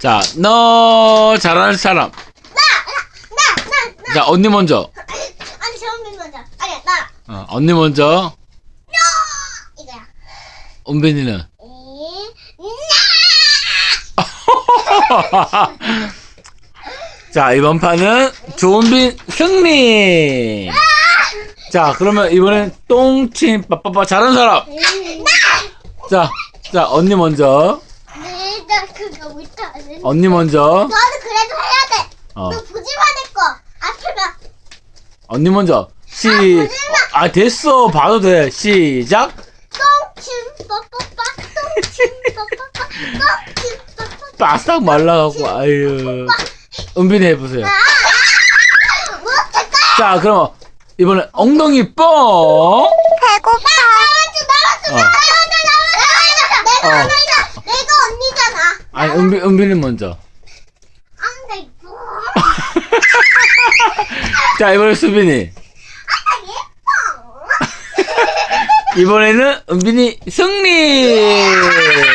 자, 너 잘하는 사람. 나 나 나 나 자, 언니 먼저. 아니 재원빈 먼저 아니야 나 어, 언니 먼저. 이거야 은빈이는. 이 자, 이번 판은 조은빈 승리. 자, 그러면 이번엔 똥침 빠빠빠 잘하는 사람. 자, 자, 언니 먼저. 그거 못하는 언니 먼저. 너는 그래도 해야 돼 어, 너 보지마 내거 아프면 언니 먼저. 시, 아, 됐어. 봐도 돼. 시작. 똥침 뽀뽀빠 똥침 뽀뽀빠 똥침 뽀뽀빠 바싹 말라가고, 아유. 은빈이 해보세요. 아, 못했다 자, 그럼 이번엔 엉덩이 뻥. 배고파 나왔어 나왔어 어. 나왔어 나왔어 어. 내가 언니잖아 내가 언니잖 아 아니, 은빈, 은빈이 먼저. 안 돼. 자, 이번엔 수빈이. 예뻐. 이번에는 은빈이 승리!